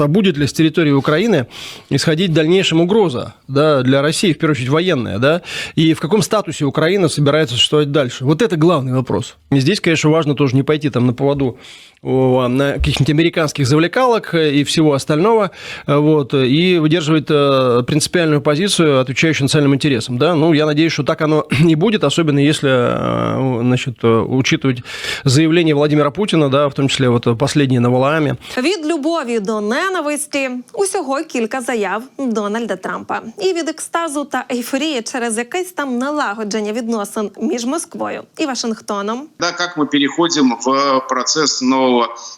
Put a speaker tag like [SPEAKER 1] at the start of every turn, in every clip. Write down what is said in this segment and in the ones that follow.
[SPEAKER 1] А будет ли с территории Украины исходить в дальнейшем угроза да, для России, в первую очередь военная, да, и в каком статусе Украина собирается существовать дальше? Вот это главный вопрос. И здесь, конечно, важно тоже не пойти там на поводу каких-нибудь американских завлекалок и всего остального, вот, и выдерживать э, принципиальную позицию, отвечающую национальным интересам, да, ну, я надеюсь, что так оно и будет, особенно если, э, значит, э, учитывать заявление Владимира Путина, да, в том числе вот последнее на Валааме,
[SPEAKER 2] Від любові до ненависті усього кілька заяв Дональда Трампа. І від екстазу та ейфорії через якесь там налагодження відносин між Москвою і Вашингтоном.
[SPEAKER 3] Да, как мы переходим в процесс нового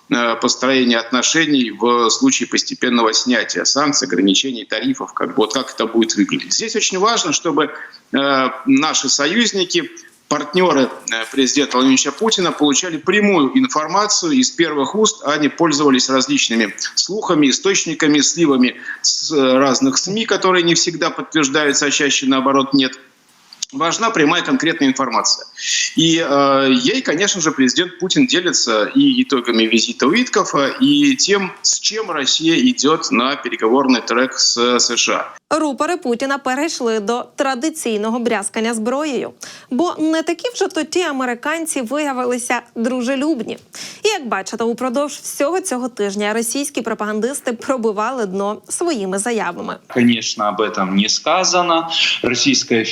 [SPEAKER 3] э, построения отношений в случае постепенного снятия санкций, ограничений, тарифов, как, вот как это будет выглядеть. Здесь очень важно, чтобы э, наши союзники, партнеры э, президента Владимира Путина получали прямую информацию из первых уст, а не пользовались различными слухами, источниками, сливами с разных СМИ, которые не всегда подтверждаются, а чаще наоборот нет важна прямая конкретная информация. И э, ей, конечно же, президент Путин делится и итогами визита Уиткофа, и тем, с чем Россия идет на переговорный трек с США.
[SPEAKER 2] Рупори Путіна перейшли до традиційного брязкання зброєю, бо не такі вже то ті американці виявилися дружелюбні. І як бачите, упродовж всього цього тижня російські пропагандисти пробивали дно своїми заявами.
[SPEAKER 4] Конечно, об этом не сказано. Российская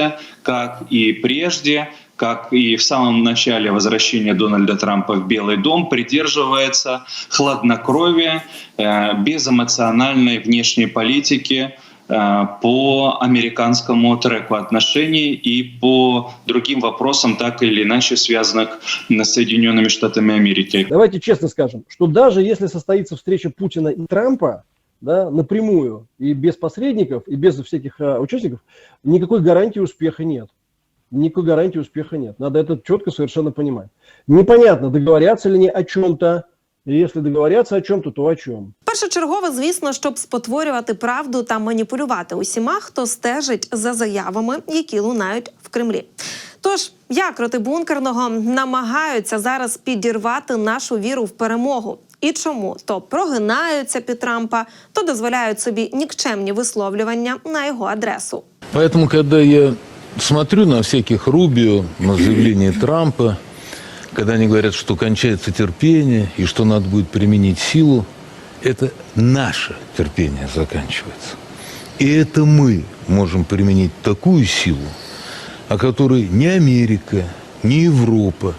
[SPEAKER 4] Федерация, как и прежде, как и в самом начале возвращения Дональда Трампа в Белый дом, придерживается хладнокровия, э, безэмоциональной внешней политики э, по американскому треку отношений и по другим вопросам, так или иначе связанных с Соединенными Штатами Америки.
[SPEAKER 5] Давайте честно скажем, что даже если состоится встреча Путина и Трампа, да, напрямую и без посредников, и без всяких а, участников, никакой гарантии успеха нет. Никакой гарантии успеха нет. Надо это четко совершенно понимать. Непонятно, договорятся ли они о чем-то. И если договорятся о чем-то, то о чем.
[SPEAKER 2] Першочергово, звісно, щоб спотворювати правду та маніпулювати усіма, хто стежить за заявами, які лунають в Кремлі. Тож, як роти бункерного намагаються зараз підірвати нашу віру в перемогу. І чому то прогинаються під Трампа, то дозволяють собі нікчемні висловлювання на його адресу.
[SPEAKER 6] Поэтому, когда я смотрю на всяких Рубио, на заявление Трампа, когда они говорят, что кончается терпение и что надо будет применить силу, это наше терпение заканчивается. И это мы можем применить такую силу, о которой ни Америка, ни Европа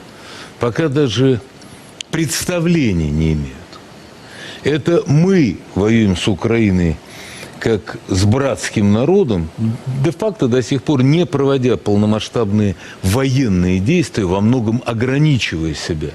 [SPEAKER 6] пока даже представления не имеют. Это мы воюем с Украиной как с братским народом, де-факто до сих пор не проводя полномасштабные военные действия, во многом ограничивая себя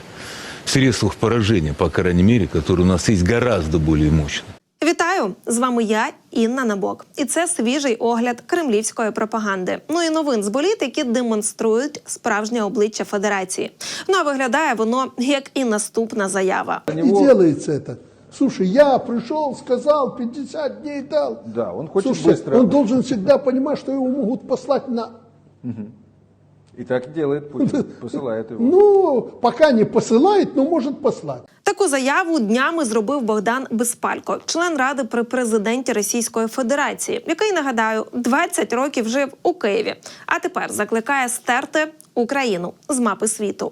[SPEAKER 6] в средствах поражения, по крайней мере, которые у нас есть гораздо более мощные.
[SPEAKER 2] Вітаю! З вами я, Інна Набок. І це свіжий огляд кремлівської пропаганди. Ну і новин з боліт, які демонструють справжнє обличчя Федерації. Ну а виглядає воно як і наступна заява.
[SPEAKER 7] Не делается это. Слушай, я пришел, сказал, 50 дней дал.
[SPEAKER 8] Да, он хочет
[SPEAKER 7] Слушай,
[SPEAKER 8] быстро.
[SPEAKER 7] он должен всегда понимать, что его могут послать на...
[SPEAKER 8] И так делает Путин, посылает его.
[SPEAKER 7] Ну, пока не посылает, но может послать.
[SPEAKER 2] Таку заяву днями зробив Богдан Безпалько, член ради при президенті Російської Федерації, який нагадаю 20 років жив у Києві, а тепер закликає стерти Україну з мапи світу.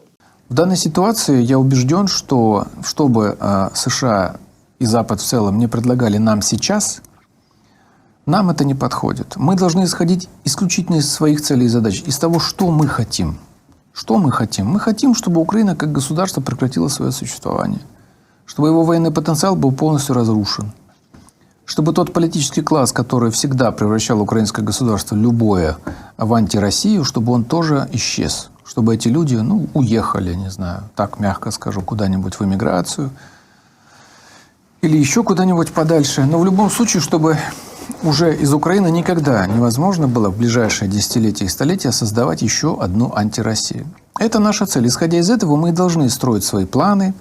[SPEAKER 9] В данной ситуации я убежден, что чтобы э, США и Запад в целом не предлагали нам сейчас, нам это не подходит. Мы должны исходить исключительно из своих целей и задач, из того, что мы хотим. Что мы хотим? Мы хотим, чтобы Украина как государство прекратила свое существование, чтобы его военный потенциал был полностью разрушен, чтобы тот политический класс, который всегда превращал украинское государство любое в антироссию, чтобы он тоже исчез, чтобы эти люди, ну, уехали, не знаю, так мягко скажу, куда-нибудь в эмиграцию или еще куда-нибудь подальше. Но в любом случае, чтобы уже из Украины никогда невозможно было в ближайшие десятилетия и столетия создавать еще одну антироссию. Это наша цель. Исходя из этого, мы должны строить свои планы,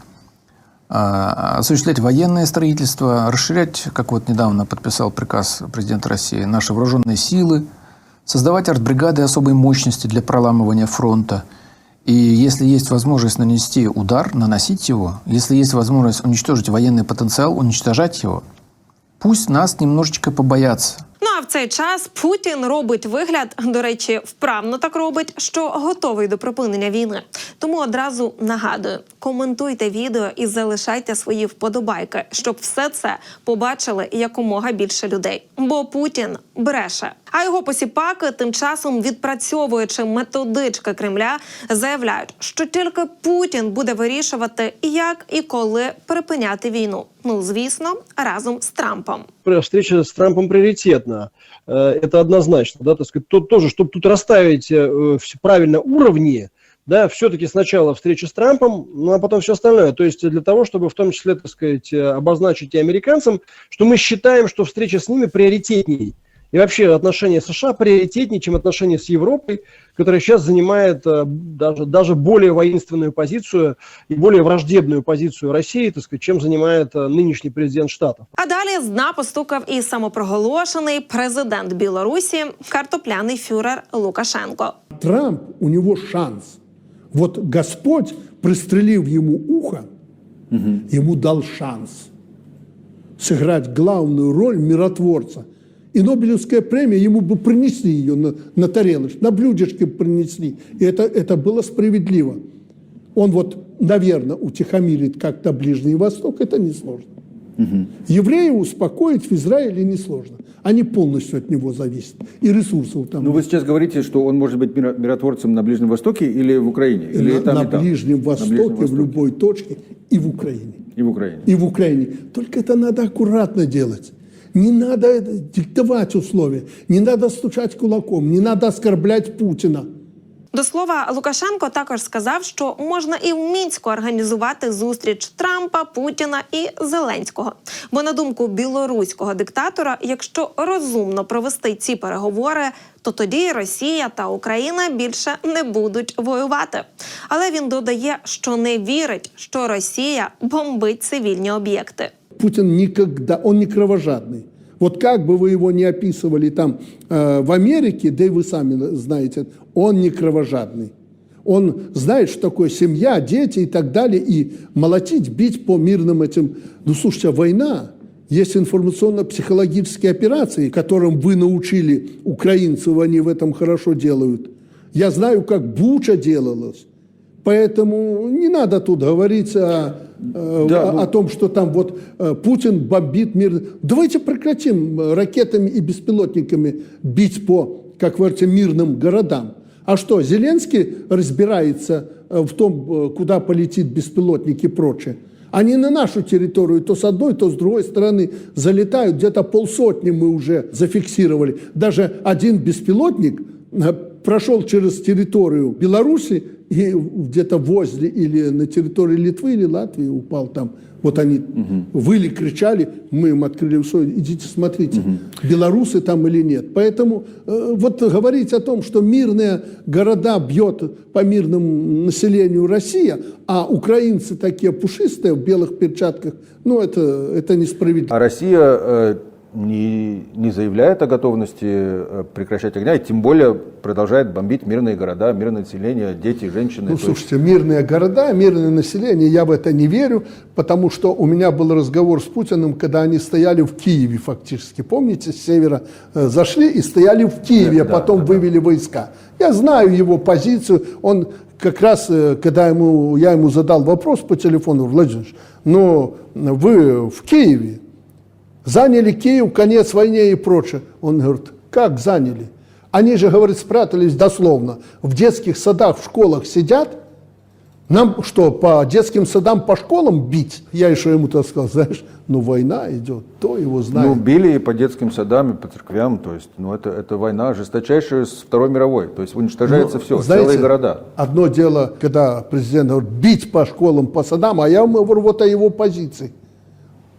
[SPEAKER 9] а, осуществлять военное строительство, расширять, как вот недавно подписал приказ президента России, наши вооруженные силы, создавать артбригады особой мощности для проламывания фронта И если есть возможность нанести удар, наносить его, если есть возможность уничтожить военный потенциал, уничтожать его, пусть нас немножечко побоятся.
[SPEAKER 2] Ну а в цей час Путін робить вигляд, до речі, вправно так робить, що готовий до припинення війни. Тому одразу нагадую: коментуйте відео і залишайте свої вподобайки, щоб все це побачили якомога більше людей. Бо Путін бреше. А його посіпаки тим часом, відпрацьовуючи методички Кремля, заявляють, що тільки Путін буде вирішувати, як і коли припиняти війну. Ну звісно, разом з Трампом.
[SPEAKER 1] Пр- Встреча с Трампом приоритетна. Э, Это однозначно, да, так сказать, тут тоже, чтобы тут расставить э, всё правильно уровни, да, все-таки сначала встреча с Трампом, ну а потом все остальное. То есть для того, чтобы в том числе, так сказать, э, обозначить и американцам, что мы считаем, что встреча с ними приоритетней. И вообще отношения с США приоритетнее, чем отношения с Европой, которая сейчас занимает э, даже, даже более воинственную позицию и более враждебную позицию России, так сказать, чем занимает э, нынешний президент Штатов.
[SPEAKER 2] А далі з дна постукав і самопроголошений президент Білорусі, картопляний фюрер Лукашенко.
[SPEAKER 7] Трамп, у него шанс. Вот Господь, пристрелив ему ухо, ему дал шанс сыграть главную роль миротворца. и Нобелевская премия, ему бы принесли ее на, на тарелочке, на блюдечке принесли. И это, это было справедливо. Он вот, наверное, утихомирит как-то Ближний Восток, это несложно. Евреев успокоить в Израиле несложно. Они полностью от него зависят. И ресурсов там
[SPEAKER 8] Ну, вы сейчас говорите, что он может быть миро- миротворцем на Ближнем Востоке или в Украине? Или
[SPEAKER 7] на,
[SPEAKER 8] там,
[SPEAKER 7] на
[SPEAKER 8] и там?
[SPEAKER 7] Ближнем
[SPEAKER 8] На
[SPEAKER 7] Востоке,
[SPEAKER 8] Ближнем
[SPEAKER 7] в
[SPEAKER 8] Востоке.
[SPEAKER 7] любой точке и в Украине.
[SPEAKER 8] И в Украине.
[SPEAKER 7] И в Украине. Только это надо аккуратно делать. Не надо диктовать условия, не надо стучать кулаком, не надо оскорблять Путина.
[SPEAKER 2] До слова, Лукашенко також сказав, що можна і в мінську організувати зустріч Трампа, Путіна і Зеленського. Бо на думку білоруського диктатора, якщо розумно провести ці переговори, то тоді Росія та Україна більше не будуть воювати. Але він додає, що не вірить, що Росія бомбить цивільні об'єкти.
[SPEAKER 7] Путин никогда, он не кровожадный. Вот как бы вы его не описывали там э, в Америке, да и вы сами знаете, он не кровожадный. Он знает, что такое семья, дети и так далее, и молотить, бить по мирным этим. Ну, слушайте, а война, есть информационно-психологические операции, которым вы научили украинцев, они в этом хорошо делают. Я знаю, как Буча делалась. Поэтому не надо тут говорить о, э,
[SPEAKER 8] Да,
[SPEAKER 7] о-
[SPEAKER 8] ну-
[SPEAKER 7] о том, что там вот э, Путин бомбит мир. Давайте прекратим ракетами и беспилотниками бить по, как говорится, мирным городам. А что, Зеленский разбирается э, в том, куда полетит беспилотник и прочее? Они на нашу территорию то с одной, то с другой стороны залетают. Где-то полсотни мы уже зафиксировали. Даже один беспилотник прошел через территорию Беларуси и где-то возле или на территории Литвы или Латвии упал там. Вот они выли, кричали, мы им открыли все, идите смотрите, белорусы там или нет. Поэтому э, вот говорить о том, что мирные города бьет по мирному населению Россия, а украинцы такие пушистые в белых перчатках, ну это, это несправедливо.
[SPEAKER 8] А Россия э, не, не заявляет о готовности э, прекращать огня, и тем более продолжает бомбить мирные города, мирное население, дети, женщины.
[SPEAKER 7] Ну,
[SPEAKER 8] То есть-
[SPEAKER 7] слушайте, мирные города, мирное население, я в это не верю, потому что у меня был разговор с Путиным, когда они стояли в Киеве фактически. Помните, с севера э, зашли и стояли в Киеве, а
[SPEAKER 8] Да,
[SPEAKER 7] потом
[SPEAKER 8] да,
[SPEAKER 7] вывели войска. Я знаю его позицию. Он как раз, э, когда ему, я ему задал вопрос по телефону, Владимир, Ильич, ну вы в Киеве, заняли Киев, конец войне и прочее. Он говорит, как заняли? Они же, говорит, спрятались дословно. В детских садах, в школах сидят. Нам что, по детским садам, по школам бить? Я еще ему-то сказал, знаешь, ну война идет, то его знает.
[SPEAKER 8] Ну, били и по детским садам, и по церквям, то есть, ну, это, это война жесточайшая с Второй мировой, то есть уничтожается
[SPEAKER 7] Ну,
[SPEAKER 8] все,
[SPEAKER 7] знаете,
[SPEAKER 8] целые города.
[SPEAKER 7] Одно дело, когда президент говорит, бить по школам, по садам, а я говорю вот о его позиции.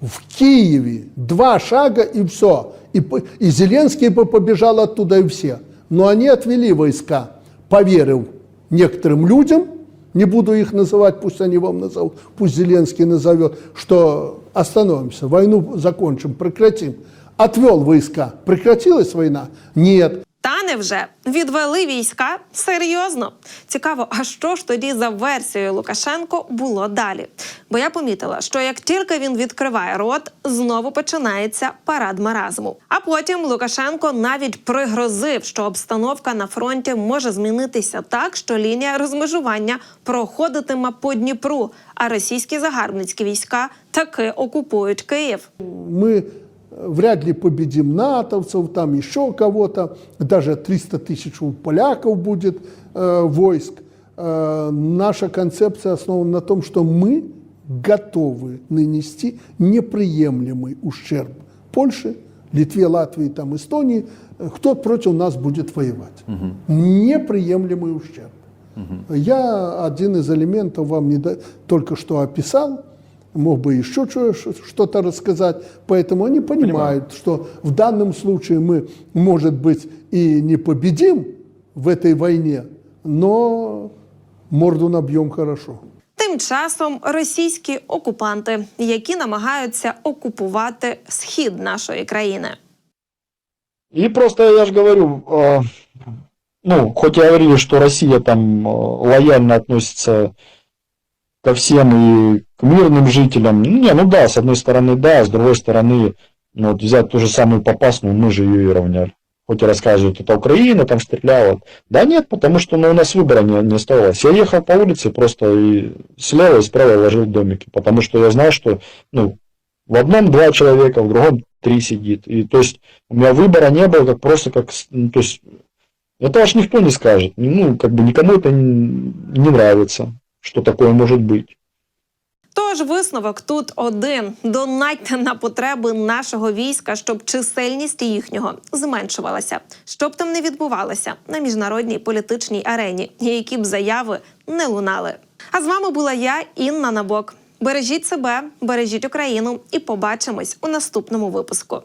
[SPEAKER 7] В Киеве два шага и все. И, и Зеленский бы побежал оттуда и все. Но они отвели войска, поверив некоторым людям, не буду их называть, пусть они вам назовут, пусть Зеленский назовет, что остановимся, войну закончим, прекратим. Отвел войска. Прекратилась война? Нет.
[SPEAKER 2] Та невже відвели війська? Серйозно? Цікаво, а що ж тоді за версією Лукашенко було далі? Бо я помітила, що як тільки він відкриває рот, знову починається парад маразму. А потім Лукашенко навіть пригрозив, що обстановка на фронті може змінитися так, що лінія розмежування проходитиме по Дніпру, а російські загарбницькі війська таки окупують Київ.
[SPEAKER 7] Мы вряд ли победим натовцев, там еще кого-то, даже 300 тысяч у поляков будет э, войск. Э, наша концепция основана на том, что мы готовы нанести неприемлемый ущерб Польше, Литве, Латвии, там, Эстонии, кто против нас будет воевать. Неприемлемый ущерб. Я один из элементов вам не до- только что описал, мог бы еще чё- что-то рассказать, поэтому они понимают, что в данном случае мы, может быть, и не победим в этой войне, но морду набьем хорошо.
[SPEAKER 2] Тим часом російські окупанти, які намагаються окупувати схід нашої країни.
[SPEAKER 3] И просто, я же говорю, э, ну, хоть и говорили, что Россия там э, лояльно относится ко всем и к мирным жителям. Ну, Не, ну да, с одной стороны да, с другой стороны, ну, вот взять ту же самую Попасную, мы же ее и равняли. Хоть и рассказывают, это Украина там стреляла. Да нет, потому что ну, у нас выбора не, не оставалось. Я ехал по улице просто и слева и справа ложил домики, потому что я знал, что ну, в одном два человека, в другом три сидит. И то есть у меня выбора не было, как просто как, ну, то есть это аж никто не скажет. Ну, как бы никому это не нравится, что такое может быть.
[SPEAKER 2] Тож висновок тут один: донатьте на потреби нашого війська, щоб чисельність їхнього зменшувалася, щоб там не відбувалося на міжнародній політичній арені, які б заяви не лунали. А з вами була я, Інна Набок. Бережіть себе, бережіть Україну, і побачимось у наступному випуску.